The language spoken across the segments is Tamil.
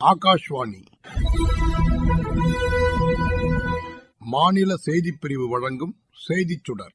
ஆகாஷ்வாணி. மாநில செய்திப் பிரிவு வழங்கும் செய்திச் சுடர்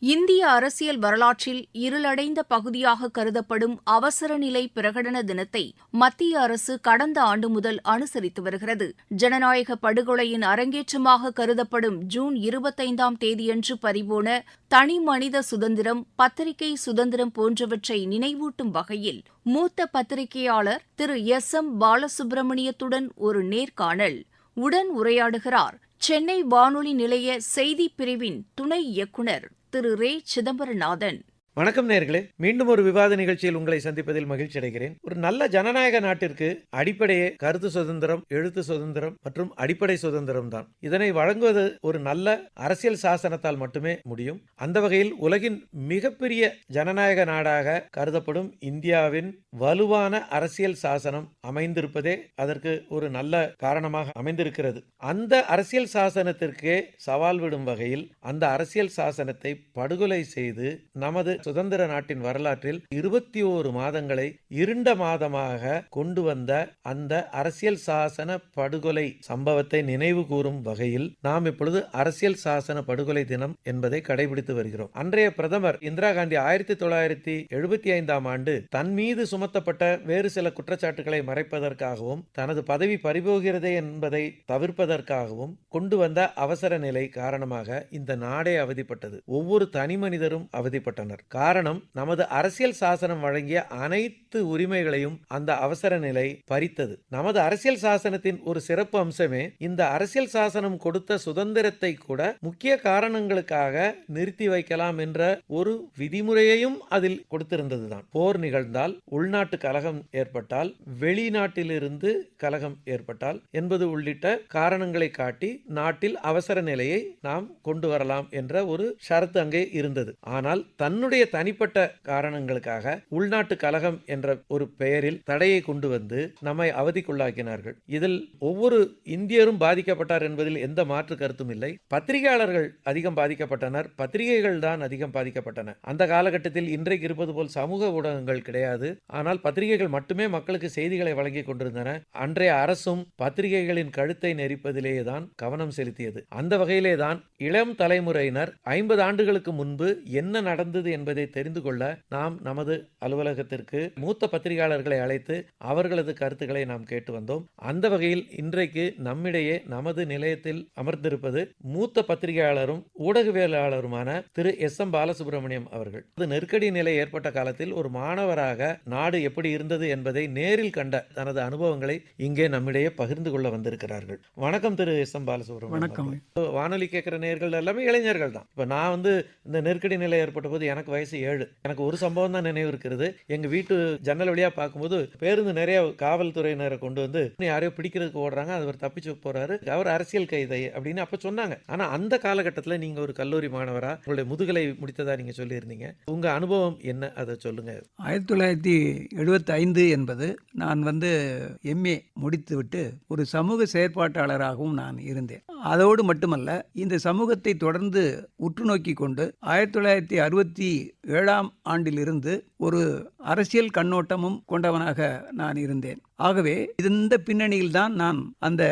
இந்திய அரசியல் வரலாற்றில் இருளடைந்த பகுதியாக கருதப்படும் அவசரநிலை பிரகடன தினத்தை மத்திய அரசு கடந்த ஆண்டு முதல் அனுசரித்து வருகிறது. ஜனநாயக படுகொலையின் அரங்கேற்றமாக கருதப்படும் ஜூன் இருபத்தைந்தாம் தேதியன்று பறிபோன தனி மனித சுதந்திரம் பத்திரிகை சுதந்திரம் போன்றவற்றை நினைவூட்டும் வகையில் மூத்த பத்திரிகையாளர் திரு எஸ். எம். பாலசுப்பிரமணியத்துடன் ஒரு நேர்காணல். உடன் உரையாடுகிறார் சென்னை வானொலி நிலைய செய்திப் பிரிவின் துணை இயக்குனர். திரு ரே சிதம்பரநாதன். வணக்கம் நேர்களே. மீண்டும் ஒரு விவாத நிகழ்ச்சியில் உங்களை சந்திப்பதில் மகிழ்ச்சி அடைகிறேன். ஒரு நல்ல ஜனநாயக நாட்டிற்கு அடிப்படையே கருத்து சுதந்திரம் எழுத்து சுதந்திரம் மற்றும் அடிப்படை சுதந்திரம் தான். இதனை வழங்குவது ஒரு நல்ல அரசியல் சாசனத்தால் மட்டுமே முடியும். அந்த வகையில் உலகின் மிகப்பெரிய ஜனநாயக நாடாக கருதப்படும் இந்தியாவின் வலுவான அரசியல் சாசனம் அமைந்திருப்பதே அதற்கு ஒரு நல்ல காரணமாக அமைந்திருக்கிறது. அந்த அரசியல் சாசனத்திற்கே சவால் விடும் வகையில் அந்த அரசியல் சாசனத்தை படுகொலை செய்து நமது சுதந்திர நாட்டின் வரலாற்றில் இருபத்தி ஓரு மாதங்களை இருண்ட மாதமாக கொண்டு வந்த அந்த அரசியல் சாசன படுகொலை சம்பவத்தை நினைவு கூறும் வகையில் நாம் இப்பொழுது அரசியல் சாசன படுகொலை தினம் என்பதை கடைபிடித்து வருகிறோம். அன்றைய பிரதமர் இந்திரா காந்தி ஆயிரத்தி தொள்ளாயிரத்தி எழுபத்தி ஐந்தாம் ஆண்டு தன் மீது சுமத்தப்பட்ட வேறு சில குற்றச்சாட்டுகளை மறைப்பதற்காகவும் தனது பதவி பறிபோகிறதே என்பதை தவிர்ப்பதற்காகவும் கொண்டு வந்த அவசர நிலை காரணமாக இந்த நாடே அவதிப்பட்டது. ஒவ்வொரு தனி மனிதரும் அவதிப்பட்டனர். காரணம் நமது அரசியல் சாசனம் வழங்கிய அனைத்து உரிமைகளையும் அந்த அவசர நிலை பறித்தது. நமது அரசியல் சாசனத்தின் ஒரு சிறப்பு அம்சமே இந்த அரசியல் சாசனம் கொடுத்த சுதந்திரத்தை கூட முக்கிய காரணங்களுக்காக நிறுத்தி வைக்கலாம் என்ற ஒரு விதிமுறையையும் அதில் கொடுத்திருந்ததுதான். போர் நிகழ்ந்தால் உள்நாட்டு கலகம் ஏற்பட்டால் வெளிநாட்டிலிருந்து கலகம் ஏற்பட்டால் என்பது உள்ளிட்ட காரணங்களை காட்டி நாட்டில் அவசர நிலையை நாம் கொண்டு வரலாம் என்ற ஒரு ஷரத்து அங்கே இருந்தது. ஆனால் தன்னுடைய தனிப்பட்ட காரணங்களுக்காக உள்நாட்டு கலகம் என்ற ஒரு பெயரில் தடையை கொண்டு வந்து நம்மை அவதிக்குள்ளாக்கினார்கள். இதில் ஒவ்வொரு இந்தியரும் பாதிக்கப்பட்டார் என்பதில் எந்த மாற்று கருத்தும் இல்லை. பத்திரிகையாளர்கள் அதிகம் பாதிக்கப்பட்டனர் பத்திரிகைகள் தான் அதிகம் பாதிக்கப்பட்டன. அந்த காலகட்டத்தில் இன்றைக்கு இருப்பது போல் சமூக ஊடகங்கள் கிடையாது. ஆனால் பத்திரிகைகள் மட்டுமே மக்களுக்கு செய்திகளை வழங்கிக் கொண்டிருந்தன. அன்றைய அரசும் பத்திரிகைகளின் கழுத்தை நெரிப்பதிலேயே தான் கவனம் செலுத்தியது. அந்த வகையிலே தான் இளம் தலைமுறையினர் ஐம்பது ஆண்டுகளுக்கு முன்பு என்ன நடந்தது என்பது தெரிந்து கொள்ள நாம் நமது அலுவலகத்திற்கு மூத்த பத்திரிகையாளர்களை அழைத்து அவர்களது கருத்துக்களை நாம் கேட்டு வந்தோம். அந்த வகையில் இன்றைக்கு நம்மிடையே நமது நிலையத்தில் அமர்ந்திருப்பது மூத்த பத்திரிகையாளரும் ஊடகவியலாளருமான திரு. எஸ். எம். பாலசுப்ரமணியம் அவர்கள். அது நெருக்கடி நிலை ஏற்பட்ட காலத்தில் ஒரு மாணவராக நாடு எப்படி இருந்தது என்பதை நேரில் கண்ட தனது அனுபவங்களை இங்கே நம்மிடையே பகிர்ந்து கொள்ள வந்திருக்கிறார்கள். வணக்கம் திரு. எஸ். எம். பாலசுப்ரமணியம் வணக்கம். வானொலி கேட்கிற நேர்கள் எல்லாமே இளைஞர்கள் தான். இப்ப நான் வந்து இந்த நெருக்கடி நிலை ஏற்பட்ட போது எனக்கு வயசு ஏழு. எனக்கு ஒரு சம்பவம் தான் நினைவு இருக்கிறது. எங்க வீட்டு ஜன்னல் வழியா பார்க்கும்போது பேருந்து நிறைய காவல்துறையினரை கொண்டு வந்து யாரையோ பிடிக்கிறதுக்கு ஓடுறாங்க. அவர் தப்பிச்சு போறாரு. அவர் அரசியல் கைதை அப்படின்னு அப்ப சொன்னாங்க. ஆனா அந்த காலகட்டத்தில் நீங்க ஒரு கல்லூரி மாணவரா உங்களுடைய முதுகலை முடித்ததா நீங்க சொல்லியிருந்தீங்க. உங்க அனுபவம் என்ன? அதை சொல்லுங்க. ஆயிரத்தி தொள்ளாயிரத்தி எழுபத்தி ஐந்து என்பது நான் வந்து எம்ஏ முடித்துவிட்டு ஒரு சமூக செயற்பாட்டாளராகவும் நான் இருந்தேன். அதோடு மட்டுமல்ல இந்த சமூகத்தை தொடர்ந்து உற்று நோக்கி கொண்டு ஆயிரத்தி தொள்ளாயிரத்தி அறுபத்தி ஏழாம் ஆண்டிலிருந்து ஒரு அரசியல் கண்ணோட்டமும் கொண்டவனாக நான் இருந்தேன். ஆகவே இந்த பின்னணியில்தான் நான் அந்த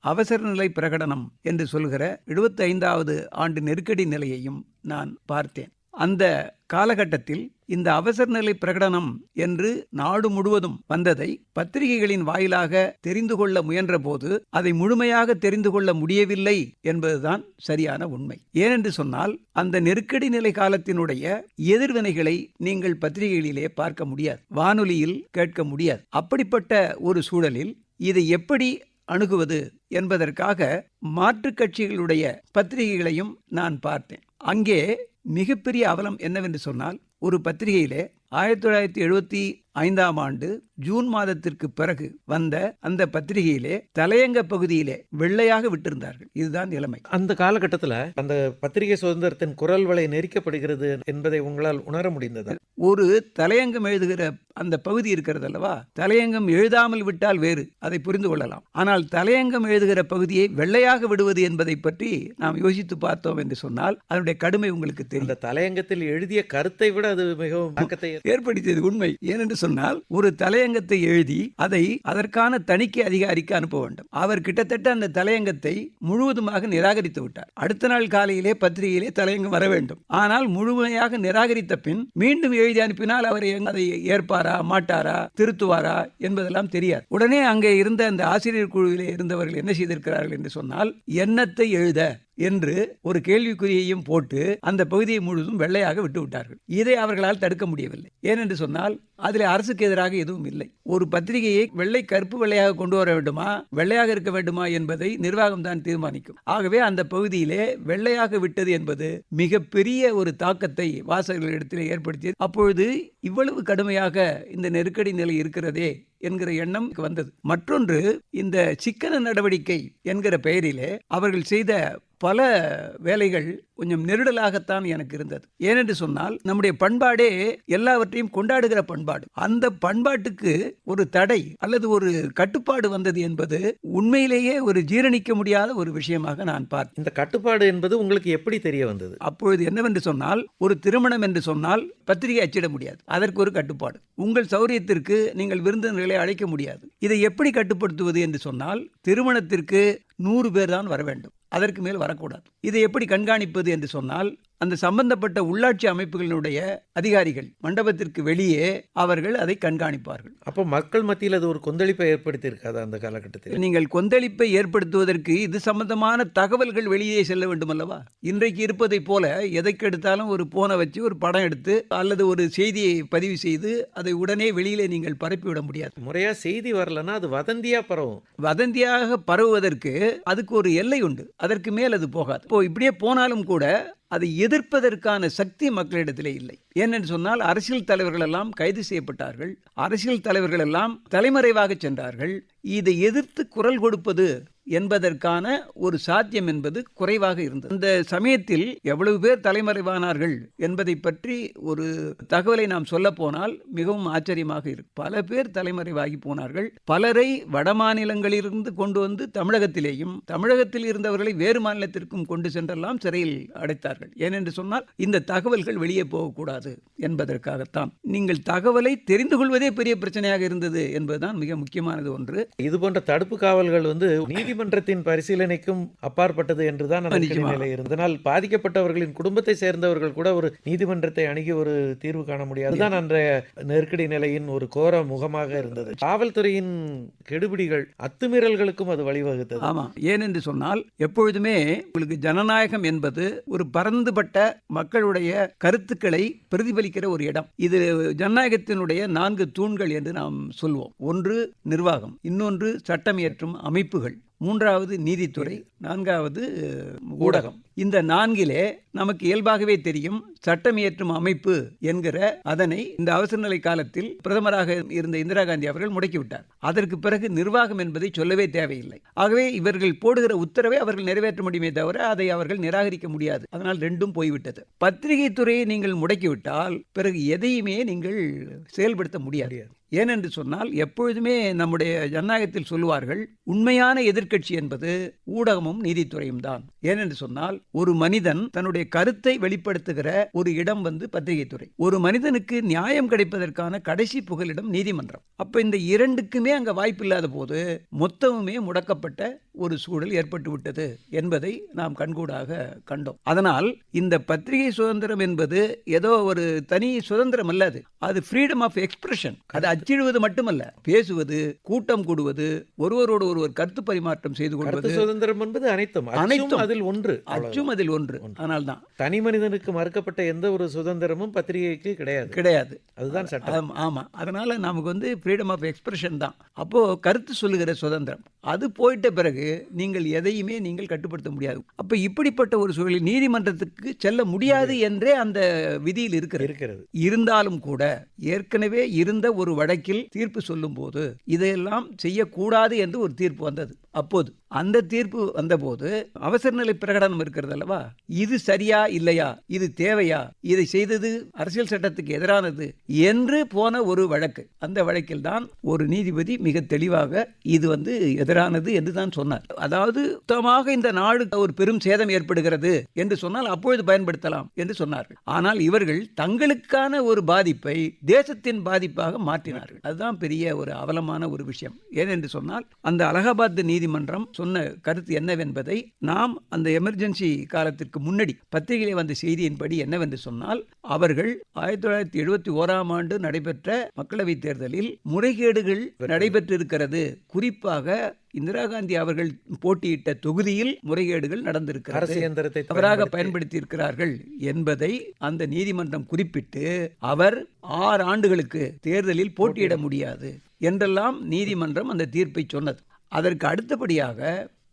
அவசர நிலை பிரகடனம் என்று சொல்கிற 75வது ஆண்டு நெருக்கடி நிலையையும் நான் பார்த்தேன். அந்த காலகட்டத்தில் இந்த அவசர நிலை பிரகடனம் என்று நாடு முழுவதும் வந்ததை பத்திரிகைகளின் வாயிலாக தெரிந்து கொள்ள முயன்றபோது அதை முழுமையாக தெரிந்து கொள்ள முடியவில்லை என்பதுதான் சரியான உண்மை. ஏனென்று சொன்னால் அந்த நெருக்கடி நிலை காலத்தினுடைய எதிர்வினைகளை நீங்கள் பத்திரிகைகளிலே பார்க்க முடியாது வானொலியில் கேட்க முடியாது. அப்படிப்பட்ட ஒரு சூழலில் இதை எப்படி அணுகுவது என்பதற்காக மாற்றுக் கட்சிகளுடைய பத்திரிகைகளையும் நான் பார்த்தேன். அங்கே மிகப்பெரிய அவலம் என்னவென்று சொன்னால் ஒரு பத்திரிகையிலே ஆயிரத்தி தொள்ளாயிரத்தி எழுபத்தி ஐந்தாம் ஆண்டு ஜூன் மாதத்திற்கு பிறகு வந்த அந்த பத்திரிகையிலே தலையங்க பகுதியிலே வெள்ளையாக விட்டிருந்தார்கள். இதுதான் நிலைமை. அந்த காலகட்டத்துல அந்த பத்திரிகை சுதந்திரத்தின் குரல் வலை நெரிக்கப்படுகிறது என்பதை உங்களால் உணர முடிந்ததா? ஒரு தலையங்கம் எழுதுகிற அந்த பகுதி இருக்கிறது அல்லவா? தலையங்கம் எழுதாமல் விட்டால் வேறு அதை புரிந்து கொள்ளலாம். ஆனால் தலையங்கம் எழுதுகிற பகுதியை வெள்ளையாக விடுவது என்பதை பற்றி நாம் யோசித்து பார்த்தோம் என்று சொன்னால் அதனுடைய கடுமை உங்களுக்கு தெரியும். தலையங்கத்தில் எழுதிய கருத்தை விட அது மிகவும் ஏற்படுத்தியது உண்மை. ஏனென்று சொன்னால் ஒரு தலையங்கத்தை எழுதி அதை அதற்கான தணிக்கை அதிகாரிக்கு அனுப்ப வேண்டும். அவர் கிட்டத்தட்ட அந்த தலையங்கத்தை முழுவதுமாக நிராகரித்து விட்டார். அடுத்த நாள் காலையிலே பத்திரிகையிலே தலையங்கம் வர வேண்டும். ஆனால் முழுமையாக நிராகரித்த பின் மீண்டும் எழுதி அனுப்பினால் அவர் எங்க- அதை ஏற்பாரா மாட்டாரா திருத்துவாரா என்பதெல்லாம் தெரியாது. உடனே அங்கே இருந்த அந்த ஆசிரியர் குழுவிலே இருந்தவர்கள் என்ன செய்திருக்கிறார்கள் என்று சொன்னால் எண்ணத்தை எழுத? என்று ஒரு கேள்விக்குறியையும் போட்டு அந்த பகுதியை முழுதும் வெள்ளையாக விட்டு விட்டார்கள் இதை அவர்களால் தடுக்க முடியவில்லை. ஏனென்று சொன்னால் அதில் அரசுக்கு எதிராக எதுவும் இல்லை. ஒரு பத்திரிகையை வெள்ளை கருப்பு வெள்ளையாக கொண்டு வர வேண்டுமா வெள்ளையாக இருக்க வேண்டுமா என்பதை நிர்வாகம் தான் தீர்மானிக்கும். ஆகவே அந்த பகுதியிலே வெள்ளையாக விட்டது என்பது மிகப்பெரிய ஒரு தாக்கத்தை வாசகர்களிடத்தில் ஏற்படுத்தியது. அப்பொழுது இவ்வளவு கடுமையாக இந்த நெருக்கடி நிலை இருக்கிறதே என்கிற எண்ணம் வந்தது. மற்றொன்று இந்த சிக்கன நடவடிக்கை என்கிற பெயரிலே அவர்கள் செய்த பல வேலைகள் கொஞ்சம் நெருடலாகத்தான் எனக்கு இருந்தது. ஏனென்று சொன்னால் நம்முடைய பண்பாடே எல்லாவற்றையும் கொண்டாடுகிற பண்பாடு. அந்த பண்பாட்டுக்கு ஒரு தடை அல்லது ஒரு கட்டுப்பாடு வந்தது என்பது உண்மையிலேயே ஒரு ஜீரணிக்க முடியாத ஒரு விஷயமாக நான் பார்த்தேன். இந்த கட்டுப்பாடு என்பது உங்களுக்கு எப்படி தெரிய வந்தது? அப்பொழுது என்னவென்று சொன்னால் ஒரு திருமணம் என்று சொன்னால் பத்திரிகை அச்சிட முடியாது. அதற்கு ஒரு கட்டுப்பாடு. உங்கள் சௌரியத்திற்கு நீங்கள் விருந்தினர்களை அழைக்க முடியாது. இதை எப்படி கட்டுப்படுத்துவது என்று சொன்னால் திருமணத்திற்கு நூறு பேர் தான் வர வேண்டும். அதற்கு மேல் வரக்கூடாது. இதை எப்படி கண்காணிப்பது என்று சொன்னால் அந்த சம்பந்தப்பட்ட உள்ளாட்சி அமைப்புகளினுடைய அதிகாரிகள் மண்டபத்திற்கு வெளியே அவர்கள் அதை கண்காணிப்பார்கள். அப்போ மக்கள் மத்தியில் அது ஒரு கொந்தளிப்பை ஏற்படுத்தி இருக்காது அந்த காலகட்டத்தில்? நீங்கள் கொந்தளிப்பை ஏற்படுத்துவதற்கு இது சம்பந்தமான தகவல்கள் வெளியே செல்ல வேண்டும் அல்லவா இன்றைக்கு இருப்பதை போல எதைக்கு எடுத்தாலும் ஒரு போனை வச்சு ஒரு படம் எடுத்து அல்லது ஒரு செய்தியை பதிவு செய்து அதை உடனே வெளியிலே நீங்கள் பரப்பிவிட முடியாது. முறையா செய்தி வரலன்னா அது வதந்தியா பரவும். வதந்தியாக பரவுவதற்கு அதுக்கு ஒரு எல்லை உண்டு. அதற்கு மேல் அது போகாது. இப்போ இப்படியே போனாலும் கூட அதை எதிர்ப்பதற்கான சக்தி மக்களிடத்திலே இல்லை. ஏனென்று சொன்னால் அரசியல் தலைவர்கள் எல்லாம் கைது செய்யப்பட்டார்கள். அரசியல் தலைவர்கள் எல்லாம் தலைமறைவாக சென்றார்கள். இதை எதிர்த்து குரல் கொடுப்பது என்பதற்கான ஒரு சாத்தியம் என்பது குறைவாக இருந்தது. அந்த சமயத்தில் எவ்வளவு பேர் தலைமறைவானார்கள் என்பதை பற்றி ஒரு தகவலை நாம் சொல்ல போனால் மிகவும் ஆச்சரியமாக இருக்கும் பல பேர் தலைமறைவாகி போனார்கள். பலரை வட மாநிலங்களிலிருந்து கொண்டு வந்து தமிழகத்திலேயும் தமிழகத்தில் இருந்தவர்களை வேறு மாநிலத்திற்கும் கொண்டு சென்றெல்லாம் சிறையில் அடைத்தார்கள். ஏனென்று சொன்னால் இந்த தகவல்கள் வெளியே போகக்கூடாது என்பதற்காகத்தான். நீங்கள் தகவலை தெரிந்து கொள்வதே பெரிய பிரச்சனையாக இருந்தது என்பதுதான் மிக முக்கியமானது ஒன்று. இது போன்ற தடுப்பு காவல்கள் வந்து நீதிமன்றத்தின் பரிசீலனைக்கும் அப்பாற்பட்டது என்றுதான். நிலை இருந்தனால் பாதிக்கப்பட்டவர்களின் குடும்பத்தை சேர்ந்தவர்கள் கூட ஒரு நீதிமன்றத்தை அணுகி ஒரு தீர்வு காண முடியாது. தான் அன்றைய நெருக்கடி நிலையின் ஒரு கோர முகமாக இருந்தது. காவல்துறையின் கெடுபிடிகள் அத்துமீறல்களுக்கும் அது வழிவகுத்தது. ஆமா. ஏனென்று சொன்னால் எப்பொழுதுமே உங்களுக்கு ஜனநாயகம் என்பது ஒரு பரந்துபட்ட மக்களுடைய கருத்துக்களை பிரதிபலிக்கிற ஒரு இடம். இது ஜனநாயகத்தினுடைய நான்கு தூண்கள் என்று நாம் சொல்வோம். ஒன்று நிர்வாகம். இன்னொன்று சட்டம் இயற்றும் அமைப்புகள். மூன்றாவது நீதித்துறை நான்காவது ஊடகம். இந்த நான்கிலே நமக்கு இயல்பாகவே தெரியும் சட்டம் இயற்றும் அமைப்பு என்கிற அதனை இந்த அவசர நிலை காலத்தில் பிரதமராக இருந்த இந்திரா காந்தி அவர்கள் முடக்கிவிட்டார். அதற்கு பிறகு நிர்வாகம் என்பதை சொல்லவே தேவையில்லை. ஆகவே இவர்கள் போடுகிற உத்தரவை அவர்கள் நிறைவேற்ற முடியுமே தவிர அதை அவர்கள் நிராகரிக்க முடியாது. அதனால் ரெண்டும் போய்விட்டது. பத்திரிகை துறையை நீங்கள் முடக்கிவிட்டால் பிறகு எதையுமே நீங்கள் செயல்படுத்த முடியாது. ஏனென்று சொன்னால் எப்பொழுதுமே நம்முடைய ஜனநாயகத்தில் சொல்லுவார்கள் உண்மையான எதிர்க்கட்சி என்பது ஊடகமும் நீதித்துறையும் தான். ஏனென்று சொன்னால் ஒரு மனிதன் தன்னுடைய கருத்தை வெளிப்படுத்துகிற ஒரு இடம் வந்து பத்திரிகை துறை ஒரு மனிதனுக்கு நியாயம் கிடைப்பதற்கான கடைசி புகலிடம் நீதிமன்றம். அப்ப இந்த இரண்டுக்குமே அங்க வாய்ப்பு இல்லாத போது மொத்தமுமே முடக்கப்பட்ட ஒரு சூழல் ஏற்பட்டு விட்டது என்பதை நாம் கண்கூடாக கண்டோம். அதனால் இந்த பத்திரிகை சுதந்திரம் என்பது ஏதோ ஒரு தனி சுதந்திரம் அல்ல அது. அது ஃப்ரீடம் ஆஃப் எக்ஸ்பிரஷன் அது அச்சிடுவது மட்டுமல்ல பேசுவது கூட்டம் கூடுவது ஒருவரோடு ஒருவர் கருத்து பரிமாற்றம் செய்து கொள்வது சுதந்திரம் என்பது அனைத்தும். அனைத்தும். அதில் ஒன்று. அச்சும் அதில் ஒன்று. ஆனால் தான் தனி மனிதனுக்கு மறுக்கப்பட்ட எந்த ஒரு சுதந்திரமும் பத்திரிகைக்கு கிடையாது. கிடையாது. அதுதான் சட்டம். ஆம், ஆமா. அதனால நமக்கு வந்து ஃப்ரீடம் ஆஃப் எக்ஸ்பிரஷன் தான். அப்போ கருத்து சொல்லுகிற சுதந்திரம். அது போயிட்ட பிறகு நீங்கள் எதையுமே நீங்கள் கட்டுப்படுத்த முடியாது. அப்ப இப்படிப்பட்ட ஒரு சூழலில் நீதிமன்றத்துக்கு செல்ல முடியாது என்றே அந்த விதியில் இருக்கிறது. இருக்கிறது. இருந்தாலும் கூட ஏற்கனவே இருந்த ஒரு வழக்கில் தீர்ப்பு சொல்லும் போது இதையெல்லாம் செய்யக்கூடாது என்று ஒரு தீர்ப்பு வந்தது. அப்போது அந்த தீர்ப்பு வந்தபோது அவசர நிலை பிரகடனம் இருக்கிறது அல்லவா இது சரியா இல்லையா? இது தேவையா? இதை செய்தது அரசியல் சட்டத்துக்கு எதிரானது என்று போன ஒரு வழக்கு. அந்த வழக்கில் தான் ஒரு நீதிபதி மிக தெளிவாக இது வந்து எதிரானது என்று தான் சொன்னார். அதாவது மொத்தமாக இந்த நாடு ஒரு பெரும் சேதம் ஏற்படுகிறது என்று சொன்னால் அப்பொழுது பயன்படுத்தலாம் என்று சொன்னார்கள். ஆனால் இவர்கள் தங்களுக்கான ஒரு பாதிப்பை தேசத்தின் பாதிப்பாக மாற்றினார்கள். அதுதான் பெரிய ஒரு அவலமான ஒரு விஷயம். ஏனென்று சொன்னால் அந்த அலகாபாத் நீதி நீதிமன்றம் சொன்ன கருத்து என்னவென்பதை நாம் அந்த எமர்ஜென்சி காலத்திற்கு முன்னாடி பத்திரிகையிலே வந்த செய்தியின்படி என்னவென்று சொன்னால் அவர்கள் ஆயிரத்தி தொள்ளாயிரத்தி எழுபத்தி ஓராம் ஆண்டு நடைபெற்ற மக்களவைத் தேர்தலில் முறைகேடுகள் நடைபெற்றிருக்கிறது. குறிப்பாக இந்திரா காந்தி அவர்கள் போட்டியிட்ட தொகுதியில் முறைகேடுகள் நடந்திருக்கிறது. தவறாக பயன்படுத்தி இருக்கிறார்கள் என்பதை அந்த நீதிமன்றம் குறிப்பிட்டு அவர் ஆறு ஆண்டுகளுக்கு தேர்தலில் போட்டியிட முடியாது என்றெல்லாம் நீதிமன்றம் அந்த தீர்ப்பை சொன்னது. அதற்கு அடுத்தபடியாக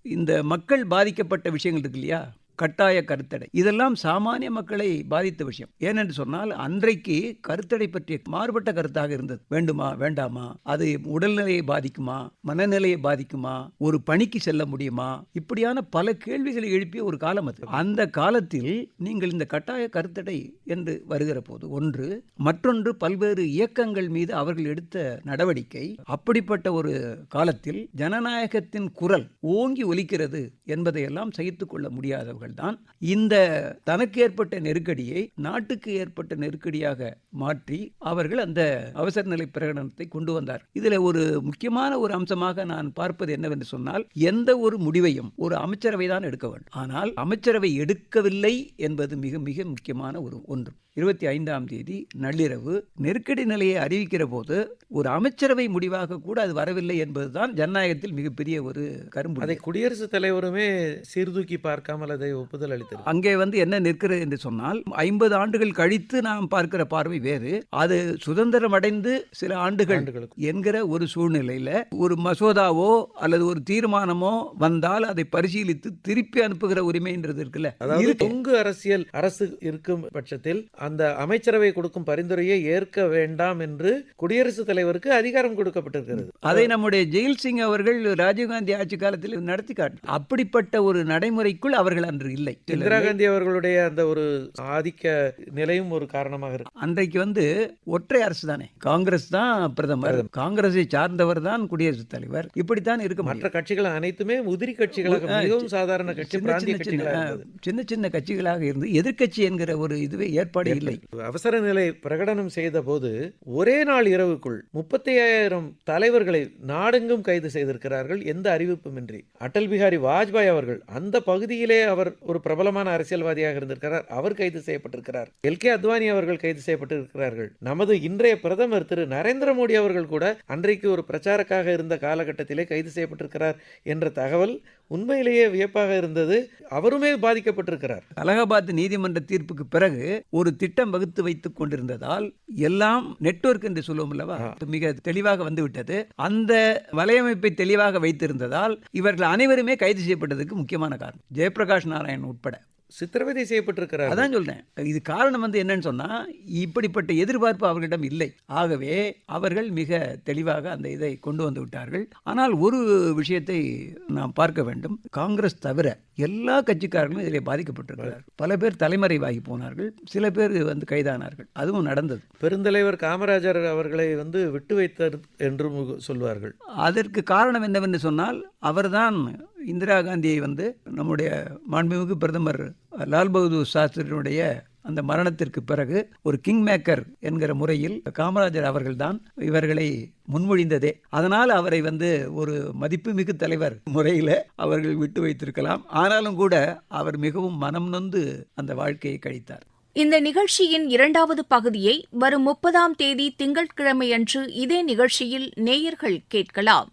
இந்த மக்கள் பாதிக்கப்பட்ட விஷயங்கள் இருக்கு இல்லையா? கட்டாய கருத்தடை. இதெல்லாம் சாமானிய மக்களை பாதித்த விஷயம். ஏனென்று சொன்னால் அன்றைக்கு கருத்தடை பற்றிய மாறுபட்ட கருத்தாக இருந்தது. வேண்டுமா வேண்டாமா? அது உடல்நிலையை பாதிக்குமா? மனநிலையை பாதிக்குமா? ஒரு பணிக்கு செல்ல முடியுமா? இப்படியான பல கேள்விகளை எழுப்பிய ஒரு காலம் அது. அந்த காலத்தில் நீங்கள் இந்த கட்டாய கருத்தடை என்று வருகிற போது ஒன்று மற்றொன்று பல்வேறு இயக்கங்கள் மீது அவர்கள் எடுத்த நடவடிக்கை. அப்படிப்பட்ட ஒரு காலத்தில் ஜனநாயகத்தின் குரல் ஓங்கி ஒலிக்கிறது என்பதையெல்லாம் சகித்துக் கொள்ள முடியாதவர்கள். தான் இந்த தனக்கு ஏற்பட்ட நெருக்கடியை நாட்டுக்கு ஏற்பட்ட நெருக்கடியாக மாற்றி அவர்கள் அந்த அவசர நிலை பிரகடனத்தை கொண்டு வந்தார். இதுல ஒரு முக்கியமான ஒரு அம்சமாக நான் பார்ப்பது என்னவென்று சொன்னால் எந்த ஒரு முடிவையும் ஒரு அமைச்சரவை தான் எடுக்க வேண்டும். ஆனால் அமைச்சரவை எடுக்கவில்லை என்பது மிக மிக முக்கியமான ஒரு ஒன்று. இருபத்தி ஐந்தாம் தேதி நள்ளிரவு நெருக்கடி நிலையை அறிவிக்கிற போது ஒரு அமைச்சரவை முடிவாக கூட அது வரவில்லை என்பதுதான் ஜனநாயகத்தில் மிகப்பெரிய ஒரு கரும்பு அதை குடியரசுத் தலைவருமே சீர்தூக்கி பார்க்காமல் அதை ஒப்புதல் அளித்தார் அங்கே வந்து என்ன நிற்கிறது என்று சொன்னால் ஐம்பது ஆண்டுகள் கழித்து நாம் பார்க்கிற பார்வை வேறு. அது சுதந்திரம் அடைந்து சில ஆண்டுகள் என்கிற ஒரு சூழ்நிலையில ஒரு மசோதாவோ அல்லது ஒரு தீர்மானமோ வந்தால் அதை பரிசீலித்து திருப்பி அனுப்புகிற உரிமைன்றது இருக்குல்ல. அதாவது அரசியல் அரசு இருக்கும் பட்சத்தில் அந்த அமைச்சரவை கொடுக்கும் பரிந்துரையை ஏற்க வேண்டாம் என்று குடியரசுத் தலைவருக்கு அதிகாரம் கொடுக்கப்பட்டிருக்கிறது. அதை நம்முடைய ஜெயில் சிங் அவர்கள் ராஜீவ்காந்தி ஆட்சி காலத்தில் நடத்தி காட்டு அப்படிப்பட்ட ஒரு நடைமுறைக்குள் அவர்கள் அன்று இல்லை. இந்திரா காந்தி அவர்களுடைய அந்த ஒரு ஆதிக்க நிலையும் ஒரு காரணமாக இருக்கு. அன்றைக்கு வந்து ஒற்றை அரசு தானே? காங்கிரஸ் தான் பிரதமர். காங்கிரஸை சார்ந்தவர் தான் குடியரசுத் தலைவர். இப்படித்தான் இருக்க மற்ற கட்சிகள் அனைத்துமே உதிரி கட்சிகளாக மிகவும் சாதாரண கட்சி சின்ன சின்ன கட்சிகளாக ஆ, இருந்தது. சின்ன சின்ன கட்சிகளாக இருந்து எதிர்க்கட்சி என்கிற ஒரு இதுவே ஏற்பாடு இல்லை. அவசர நிலை பிரகடனம் செய்த போது ஒரே நாள் இரவுக்குள் முப்பத்தி ஐயாயிரம் தலைவர்களை நாடெங்கும் கைது செய்திருக்கிறார்கள் எந்த அறிவிப்புமின்றி அடல் பிஹாரி வாஜ்பாய் அவர்கள் அந்த பகுதியிலே அவர் ஒரு பிரபலமான அரசியல்வாதியாக இருந்திருக்கிறார். அவர் கைது செய்யப்பட்டிருக்கிறார். எல். கே. அத்வானி அவர்கள் கைது செய்யப்பட்டிருக்கிறார்கள். நமது இன்றைய பிரதமர் திரு. நரேந்திர மோடி அவர்கள் கூட அன்றைக்கு ஒரு பிரச்சாரக்காக இருந்த காலகட்டத்திலே கைது செய்யப்பட்டிருக்கிறார் என்ற தகவல் உண்மையிலேயே வியப்பாக இருந்தது. அவருமே பாதிக்கப்பட்டிருக்கிறார். அலகாபாத் நீதிமன்ற தீர்ப்புக்கு பிறகு ஒரு திட்டம் வகுத்து வைத்துக் கொண்டிருந்ததால் எல்லாம் நெட்வொர்க் என்று சொல்லுவோம் அல்லவா? மிக தெளிவாக வந்துவிட்டது. அந்த வலையமைப்பை தெளிவாக வைத்திருந்ததால் இவர்கள் அனைவருமே கைது செய்யப்பட்டதுக்கு முக்கியமான காரணம். ஜெயபிரகாஷ் நாராயண் உட்பட. சித்திரவதை செய்யப்பட்டிருக்கிறார் அதான் சொல்றேன். இது காரணம் வந்து என்னன்னு சொன்னா இப்படிப்பட்ட எதிர்பார்ப்பு அவர்களிடம் இல்லை. ஆகவே அவர்கள் மிக தெளிவாக அந்த இதை கொண்டு வந்து விட்டார்கள். ஆனால் ஒரு விஷயத்தை நாம் பார்க்க வேண்டும். காங்கிரஸ் தவிர எல்லா கட்சிக்காரர்களும் இதில் பாதிக்கப்பட்டிருக்கிறார்கள். பல பேர் தலைமறைவாகி போனார்கள். சில பேர் வந்து கைதானார்கள். அதுவும் நடந்தது. பெருந்தலைவர் காமராஜர் அவர்களை வந்து விட்டு வைத்தார் என்றும் சொல்வார்கள். அதற்கு காரணம் என்னவென்று சொன்னால் அவர்தான் இந்திரா காந்தியை வந்து நம்முடைய மாண்புமிகு பிரதமர் லால் பகதூர் சாஸ்திரியினுடைய அந்த மரணத்திற்கு பிறகு ஒரு கிங் மேக்கர் என்கிற முறையில் காமராஜர் அவர்கள்தான் இவர்களை முன்மொழிந்ததே. அதனால் அவரை வந்து ஒரு மதிப்புமிகு தலைவர் முறையில் அவர்கள் விட்டு வைத்திருக்கலாம். ஆனாலும் கூட அவர் மிகவும் மனம் நொந்து அந்த வாழ்க்கையை கழித்தார். இந்த நிகழ்ச்சியின் இரண்டாவது பகுதியை வரும் முப்பதாம் தேதி திங்கட்கிழமையன்று இதே நிகழ்ச்சியில் நேயர்கள் கேட்கலாம்.